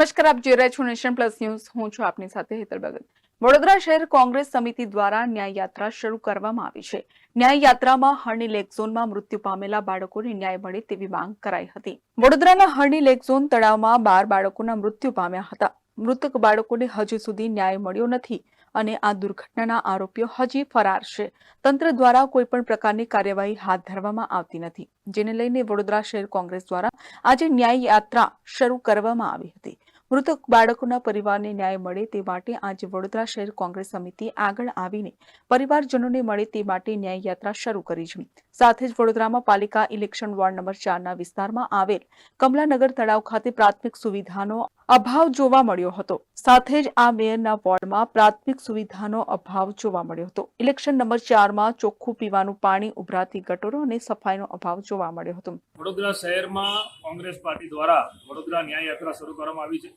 નમસ્કાર, આપ જોઈ રહ્યા છો નેશન પ્લસ ન્યૂઝ. હું છું આપની સાથે હેતલ ભગત. વડોદરા શહેર કોંગ્રેસ સમિતિ દ્વારા ન્યાય યાત્રા શરૂ કરવામાં આવી છે. ન્યાય યાત્રામાં હરણી લેક ઝોનમાં મૃત્યુ પામેલા બાળકોને ન્યાય મળે તેવી માંગ કરાઈ હતી. વડોદરાના હરણી લેક ઝોન તળાવમાં બાર બાળકોના મૃત્યુ પામ્યા હતા. મૃતક બાળકોને હજુ સુધી ન્યાય મળ્યો નથી અને આ દુર્ઘટનાના આરોપીઓ હજી ફરાર છે. તંત્ર દ્વારા કોઈ પણ પ્રકારની કાર્યવાહી હાથ ધરવામાં આવતી નથી. જેને લઈને વડોદરા શહેર કોંગ્રેસ દ્વારા આજે ન્યાય યાત્રા શરૂ કરવામાં આવી હતી. મૃતક બાળકોના પરિવારને ન્યાય મળે તે માટે આજે વડોદરા શહેર કોંગ્રેસ સમિતિ આગળ આવીને પરિવારજનોને મળે તે માટે ન્યાય યાત્રા શરૂ કરી છે. સાથે જ વડોદરામાં પાલિકા ઇલેક્શન વોર્ડ નંબર ચારના વિસ્તારમાં આવેલ કમલાનગર તળાવ ખાતે પ્રાથમિક સુવિધાનો અભાવ જોવા મળ્યો હતો. સાથે જ આ મેયરના વોર્ડમાં પ્રાથમિક સુવિધાનો અભાવ જોવા મળ્યો હતો. ઇલેક્શન નંબર ચારમાં ચોખ્ખું પીવાનું પાણી ઉભરાતી ગટરો અને સફાઈનો અભાવ જોવા મળ્યો હતો. વડોદરા શહેરમાં કોંગ્રેસ પાર્ટી દ્વારા વડોદરા ન્યાય યાત્રા શરૂ કરવામાં આવી છે.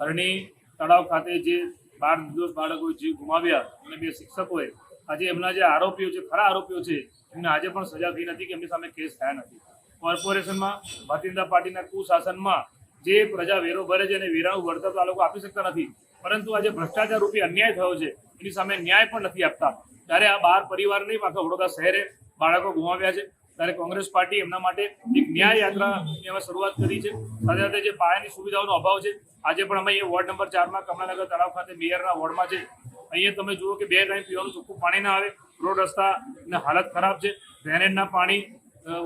હરણી તળાવ ખાતે જે બાર નિર્દોષ બાળકોએ જીવ ગુમાવ્યા અને બે શિક્ષકોએ આજે એમના જે આરોપીઓ છે, ખરા આરોપીઓ છે, એમને આજે પણ સજા થઈ નથી કે એમની સામે કેસ થયા નથી. કોર્પોરેશનમાં ભારતીય જનતા પાર્ટીના કુશાસનમાં જે પ્રજા વેરો ભરે છે અને વેરાનું વળતર આ લોકો આપી શકતા નથી, પરંતુ આજે ભ્રષ્ટાચાર રૂપી અન્યાય થયો છે, એની સામે ન્યાય પણ નથી આપતા. ત્યારે આ બાર પરિવાર નહીં આખા વડોદરા શહેરે બાળકો ગુમાવ્યા છે ત્યારે કોંગ્રેસ પાર્ટી એમના માટે એક ન્યાય યાત્રાની અમે શરૂઆત કરી છે. સાથે સાથે જે પાયાની સુવિધાઓનો અભાવ છે, આજે પણ અમે અહીંયા વોર્ડ નંબર ચારમાં કમલાનગર તળાવ ખાતે મેયરના વોર્ડમાં છે. અહીંયા તમે જુઓ કે બે ટાઈમ પીવાનું ચોખ્ખું પાણી ના આવે, રોડ રસ્તાની હાલત ખરાબ છે, ડ્રેનેજના પાણી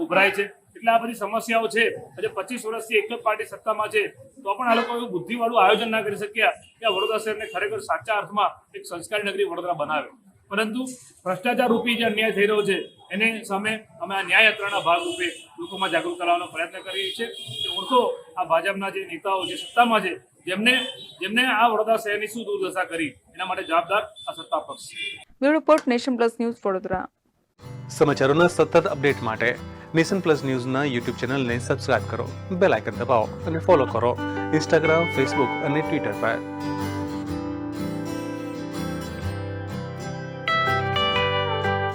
ઉભરાય છે. એટલે આ બધી સમસ્યાઓ છે. આજે પચીસ વર્ષથી એક જ પાર્ટી સત્તામાં છે, તો પણ આ લોકો એવું બુદ્ધિવાળું આયોજન ના કરી શક્યા કે વડોદરા શહેરને ખરેખર સાચા અર્થમાં એક સંસ્કારી નગરી વડોદરા બનાવે. પરંતુ ભ્રષ્ટાચાર રૂપી જે અન્યાય થઈ રહ્યો છે એને સામે અમે આ ન્યાય યાત્રાના ભાગરૂપે લોકોમાં જાગૃત કરવાનો પ્રયત્ન કરીએ છીએ કે ઓળખો આ ભાજપના જે નેતાઓ જે સત્તામાં છે જેમને જેમને આ વડોદરા શહેરની શું દુર્દશા કરી એના માટે જવાબદાર આ સત્તા પક્ષ. છે report nation plus news Vadodara. સમાચારોના સતત અપડેટ માટે નેશન પ્લસ ન્યૂઝના યુટ્યુબ ચેનલને સબસ્ક્રાઇબ કરો બેલ આઇકન દબાવો અને ફોલો કરો ઇન્સ્ટાગ્રામ ફેસબુક અને ટ્વિટર પર.